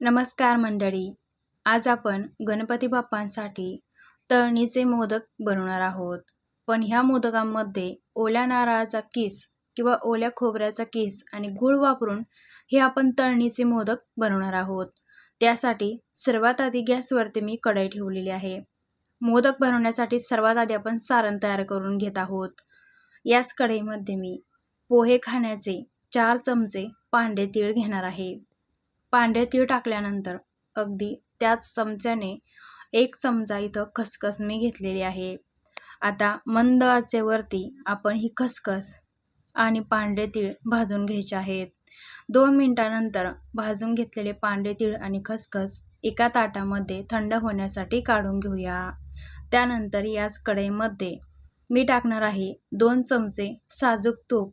नमस्कार मंडळी. आज आपण गणपती बाप्पांसाठी तळणीचे मोदक बनवणार आहोत. पण ह्या मोदकांमध्ये ओल्या नारळाचा किस किंवा ओल्या खोबऱ्याचा किस आणि गूळ वापरून हे आपण तळणीचे मोदक बनवणार आहोत. त्यासाठी सर्वात आधी गॅसवरती मी कढई ठेवलेली आहे. मोदक बनवण्यासाठी सर्वात आधी आपण सारण तयार करून घेत आहोत. याच कढईमध्ये मी पोहे खाण्याचे चार चमचे पांढरे तीळ घेणार आहे. पांढरे तीळ टाकल्यानंतर अगदी त्याच चमच्याने एक चमचा इथं खसखस मी घेतलेली आहे. आता मंद आचेवरती आपण ही खसखस आणि पांढरे तीळ भाजून घ्यायचे आहेत. दोन मिनटानंतर भाजून घेतलेले पांढरे तीळ आणि खसखस एका ताटामध्ये थंड होण्यासाठी काढून घेऊया. त्यानंतर याच कढईमध्ये मी टाकणार आहे दोन चमचे साजूक तूप.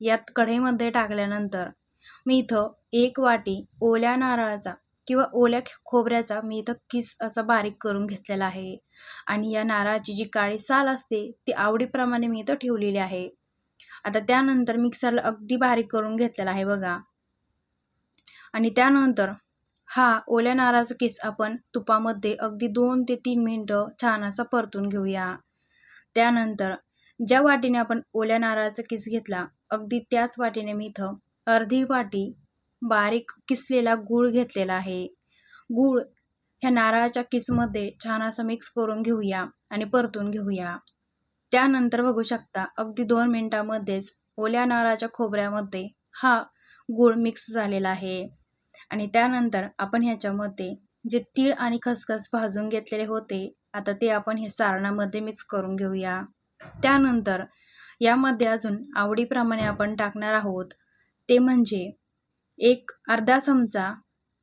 यात कढईमध्ये टाकल्यानंतर मी इथं एक वाटी ओल्या नारळाचा किंवा ओल्या खोबऱ्याचा मी इथं किस असा बारीक करून घेतलेला आहे. आणि या नारळाची जी काळी साल असते ती आवडीप्रमाणे मी इथं ठेवलेली आहे. आता त्यानंतर मिक्सरला अगदी बारीक करून घेतलेला आहे बघा. आणि त्यानंतर हा ओल्या नारळाचा किस आपण तुपामध्ये अगदी दोन ते तीन मिनटं छान असा परतून घेऊया. त्यानंतर ज्या वाटीने आपण ओल्या नारळाचा किस घेतला अगदी त्याच वाटीने मी इथं अर्धी वाटी बारीक किसलेला गूळ घेतलेला आहे. गूळ ह्या नारळाच्या किसमध्ये छान असं मिक्स करून घेऊया आणि परतून घेऊया. त्यानंतर बघू शकता अगदी दोन मिनटामध्येच ओल्या नारळाच्या खोबऱ्यामध्ये हा गूळ मिक्स झालेला आहे. आणि त्यानंतर आपण ह्याच्यामध्ये जे तीळ आणि खसखस भाजून घेतलेले होते आता ते आपण हे सारणामध्ये मिक्स करून घेऊया. त्यानंतर यामध्ये अजून आवडीप्रमाणे आपण टाकणार आहोत ते म्हणजे एक अर्धा चमचा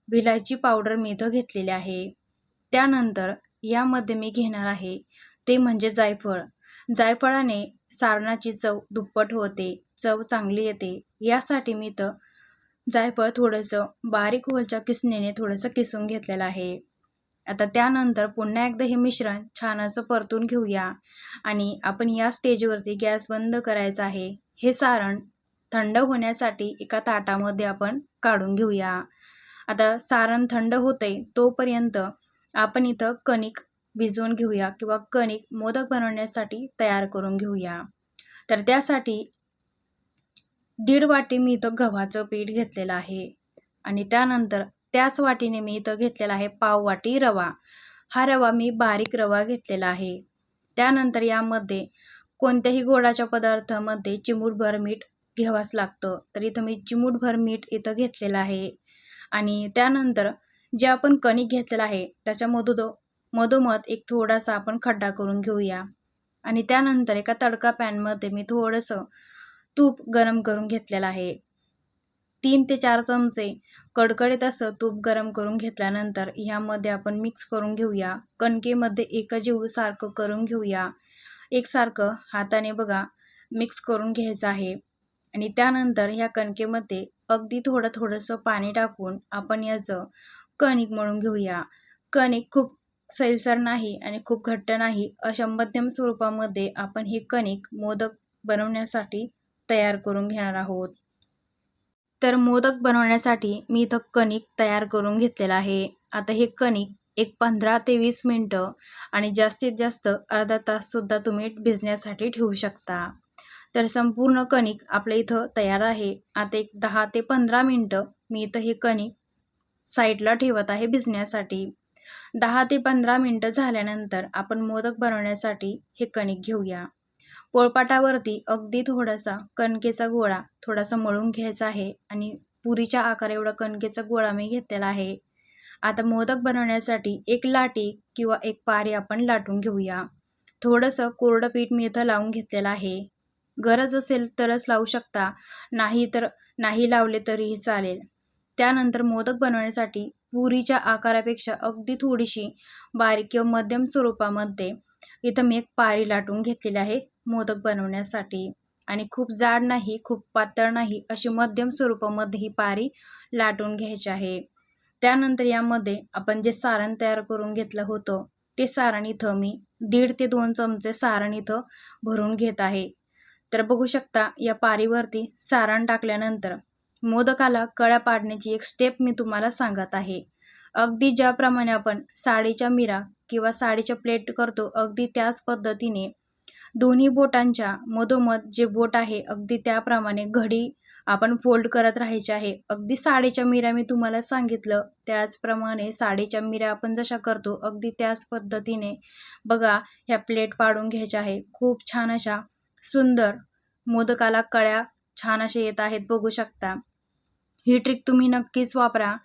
विलायची पावडर मी इथं घेतलेली आहे. त्यानंतर यामध्ये मी घेणार आहे ते म्हणजे जायफळ. जायफळाने सारणाची चव दुप्पट होते चव चांगली येते. यासाठी मी इथं जायफळ थोडंसं बारीक होलच्या किसणीने थोडंसं किसून घेतलेलं आहे. आता त्यानंतर पुन्हा एकदा हे मिश्रण छान असं परतून घेऊया आणि आपण या स्टेजवरती गॅस बंद करायचा आहे. हे सारण थंड होण्यासाठी एका ताटामध्ये आपण काढून घेऊया. आता सारण थंड होते तोपर्यंत आपण इथं कणिक भिजवून घेऊया किंवा कणिक मोदक बनवण्यासाठी तयार करून घेऊया. तर त्यासाठी दीड वाटी मी इथं गव्हाचं पीठ घेतलेलं आहे आणि त्यानंतर त्याच वाटीने मी इथं घेतलेला आहे पाव वाटी रवा. हा रवा मी बारीक रवा घेतलेला आहे. त्यानंतर यामध्ये कोणत्याही गोडाच्या पदार्थामध्ये चिमूटभर मीठ घ्यावाच लागतं. तर इथं मी चिमूटभर मीठ इथं घेतलेलं आहे. आणि त्यानंतर जे आपण कणिक घेतलेलं आहे त्याच्यामधून मधोमध एक थोडासा आपण खड्डा करून घेऊया. आणि त्यानंतर एका तडका पॅनमध्ये मी थोडंसं तूप गरम करून घेतलेलं आहे. तीन ते चार चमचे कडकडीत असं तूप गरम करून घेतल्यानंतर ह्यामध्ये आपण मिक्स करून घेऊया. कणकेमध्ये एकजीव सारखं करून घेऊया. एकसारखं हाताने बघा मिक्स करून घ्यायचं आहे. आणि त्यानंतर ह्या कणकेमध्ये अगदी थोडं थोडंसं पाणी टाकून आपण याचं कणिक मळून घेऊया. कणिक खूप सैलसर नाही आणि खूप घट्ट नाही अशा मध्यम स्वरूपामध्ये आपण हे कणिक मोदक बनवण्यासाठी तयार करून घेणार आहोत. तर मोदक बनवण्यासाठी मी इथं कणिक तयार करून घेतलेलं आहे. आता हे कणिक एक पंधरा ते वीस मिनटं आणि जास्तीत जास्त अर्धा ताससुद्धा तुम्ही भिजण्यासाठी ठेवू शकता. तर संपूर्ण कणिक आपल्या इथं तयार आहे. आता एक दहा ते पंधरा मिनटं मी इथं हे कणिक साईडला ठेवत आहे भिजण्यासाठी. दहा ते पंधरा मिनटं झाल्यानंतर आपण मोदक बनवण्यासाठी हे कणिक घेऊया. पोळपाटावरती अगदी थोडासा कणकेचा गोळा थोडासा मळून घ्यायचा आहे आणि पुरीच्या आकार एवढा कणकेचा गोळा मी घेतलेला आहे. आता मोदक बनवण्यासाठी एक लाटी किंवा एक पारी आपण लाटून घेऊया. थोडंसं कोरडं पीठ मी इथं लावून घेतलेलं आहे. गरज असेल तरच लावू शकता. नाही तर नाही लावले तरीही चालेल. त्यानंतर मोदक बनवण्यासाठी पुरीच्या आकारापेक्षा अगदी थोडीशी बारीक किंवा मध्यम स्वरूपामध्ये इथं मी एक पारी लाटून घेतलेली आहे मोदक बनवण्यासाठी. आणि खूप जाड नाही खूप पातळ नाही अशी मध्यम स्वरूपामध्ये ही पारी लाटून घ्यायची आहे. त्यानंतर यामध्ये आपण जे सारण तयार करून घेतलं होतं ते सारण इथं मी दीड ते दोन चमचे सारण इथं भरून घेत आहे. तर बघू शकता या पारीवरती सारण टाकल्यानंतर मोदकाला कळ्या पाडण्याची एक स्टेप मी तुम्हाला सांगत आहे. अगदी ज्याप्रमाणे आपण साडीच्या मिरा किंवा साडीच्या प्लेट करतो अगदी त्याच पद्धतीने दोन्ही बोटांच्या मधोमध जे बोट आहे अगदी त्याप्रमाणे घडी आपण फोल्ड करत राहायचे आहे. अगदी साडीच्या मिऱ्या मी तुम्हाला सांगितलं त्याचप्रमाणे साडीच्या मिऱ्या आपण जशा करतो अगदी त्याच पद्धतीने बघा ह्या प्लेट पाडून घ्यायच्या आहे. खूप छान अशा सुंदर. मोदकाला कळ्या छान असे येत आहेत बघू शकता. ही ट्रिक तुम्ही नक्कीच वापरा.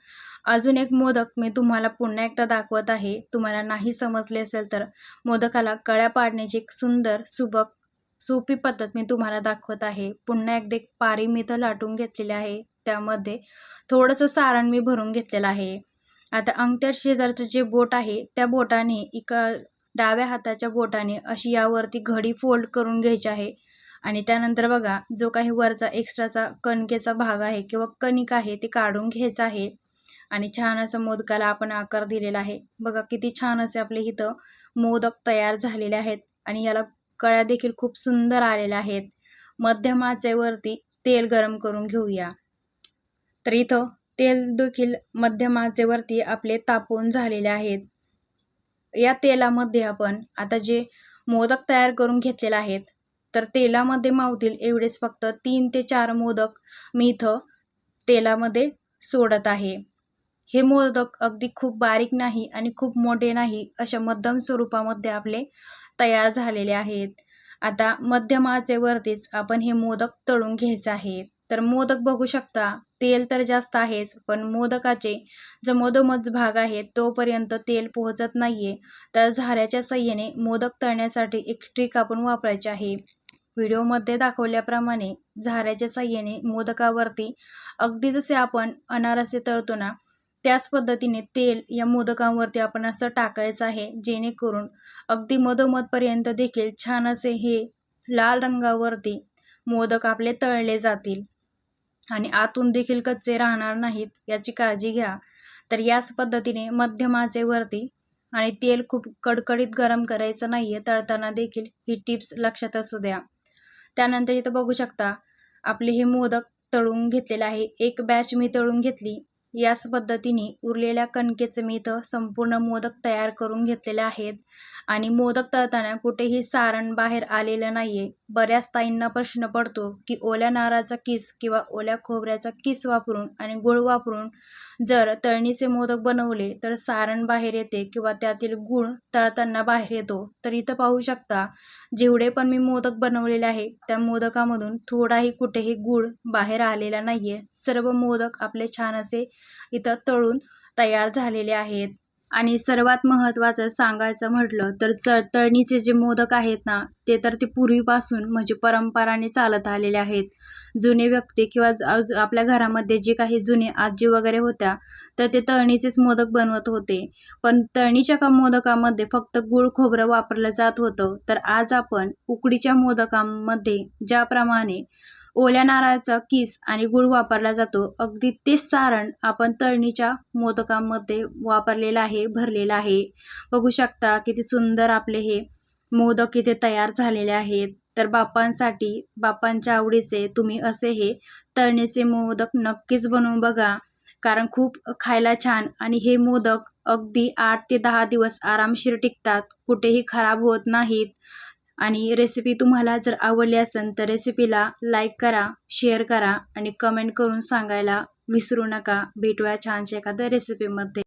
अजून एक मोदक मी तुम्हाला पुन्हा एकदा दाखवत आहे. तुम्हाला नाही समजले असेल तर मोदकाला कळ्या पाडण्याची एक सुंदर सुबक सोपी पद्धत मी तुम्हाला दाखवत आहे. पुन्हा एकदा एक पारी मी इथं लाटून घेतलेली आहे. त्यामध्ये थोडंसं सारण मी भरून घेतलेलं आहे. आता अंगठ्या शेजारचं जे बोट आहे त्या बोटाने एका डाव्या हाताच्या बोटाने अशी यावरती घडी फोल्ड करून घ्यायची आहे. आणि त्यानंतर बघा जो काही वरचा एक्स्ट्राचा कणकेचा भाग आहे किंवा कणिक आहे ते काढून घ्यायचं आहे. आणि छान असं मोदकाला आपण आकार दिलेला आहे. बघा किती छान असे आपले इथं मोदक तयार झालेले आहेत आणि याला कळ्या देखील खूप सुंदर आलेल्या आहेत. मध्यम आचेवरती तेल गरम करून घेऊया. तर इथं तेल देखील मध्यम आचेवरती आपले तापवून झालेले आहेत. या तेलामध्ये आपण आता जे मोदक तयार करून घेतलेले आहेत तर तेलामध्ये मावतील एवढेच फक्त तीन ते चार मोदक मी इथं तेलामध्ये सोडत आहे. हे मोदक अगदी खूप बारीक नाही आणि खूप मोठे नाही अशा मध्यम स्वरूपामध्ये आपले तयार झालेले आहेत. आता मध्यम आचेवरतीच आपण हे मोदक तळून घ्यायचं आहे. तर मोदक बघू शकता तेल तर जास्त आहेच पण मोदकाचे जो मधोमध भाग आहे तोपर्यंत तेल पोहोचत नाहीये. तर झाऱ्याच्या सहाय्याने मोदक तळण्यासाठी एक ट्रिक आपण वापरायची आहे. व्हिडिओमध्ये दाखवल्याप्रमाणे झाऱ्याच्या साह्याने मोदकावरती अगदी जसे आपण अनारसे तळतो ना त्याच पद्धतीने तेल या मोदकांवरती आपण असं टाकायचं आहे जेणेकरून अगदी मधोमधपर्यंत देखील छान असे हे लाल रंगावरती मोदक आपले तळले जातील. आणि आतून देखील कच्चे राहणार नाहीत याची काळजी घ्या. तर याच पद्धतीने मध्यमाचेवरती आणि तेल खूप कडकडीत गरम करायचं नाही आहे तळताना देखील ही टिप्स लक्षात असू द्या. त्यानंतर इथं बघू शकता आपले हे मोदक तळून घेतलेले आहे. एक बॅच मी तळून घेतली. याच पद्धतीने उरलेल्या कणकेचं मी इथं संपूर्ण मोदक तयार करून घेतलेले आहेत. आणि मोदक तळताना कुठेही सारण बाहेर आलेलं नाही आहे बऱ्याच ताईंना प्रश्न पडतो की ओल्या नारळाचा किस किंवा ओल्या खोबऱ्याचा किस वापरून आणि गुळ वापरून जर तळणीचे मोदक बनवले तर सारण बाहेर येते किंवा त्यातील गुळ तळताना बाहेर येतो. तर इथं पाहू शकता जेवढे पण मी मोदक बनवलेले आहे त्या मोदकामधून थोडाही कुठेही गुळ बाहेर आलेला नाही आहे सर्व मोदक आपले छान असे इथं तळून तयार झालेले आहेत. आणि सर्वात महत्त्वाचं सांगायचं म्हटलं तर च तळणीचे जे मोदक आहेत ना ते तर ते पूर्वीपासून म्हणजे परंपराने चालत आलेले आहेत. जुने व्यक्ती किंवा आपल्या घरामध्ये जे काही जुने आजी वगैरे होत्या तर ते तळणीचेच मोदक बनवत होते. पण तळणीच्या का मोदकामध्ये फक्त गुळ खोबरं वापरलं जात होतं तर आज आपण उकडीच्या मोदकांमध्ये ज्याप्रमाणे ओल्या नारळाचा किस आणि गुळ वापरला जातो. अगदी तेच सारण आपण तळणीच्या मोदकांमध्ये वापरलेलं आहे भरलेलं आहे. बघू शकता किती सुंदर आपले हे मोदक इथे तयार झालेले आहेत. तर बाप्पांसाठी बापांच्या आवडीचे तुम्ही असे हे तळणीचे मोदक नक्कीच बनवून बघा. कारण खूप खायला छान आणि हे मोदक अगदी आठ ते दहा दिवस आरामशीर टिकतात. कुठेही खराब होत नाहीत. आणि रेसिपी तुम्हाला जर आवडली असेल तर रेसिपीला लाईक करा शेअर करा आणि कमेंट करून सांगायला विसरू नका. भेटूया छानशा एखाद्या रेसिपीमध्ये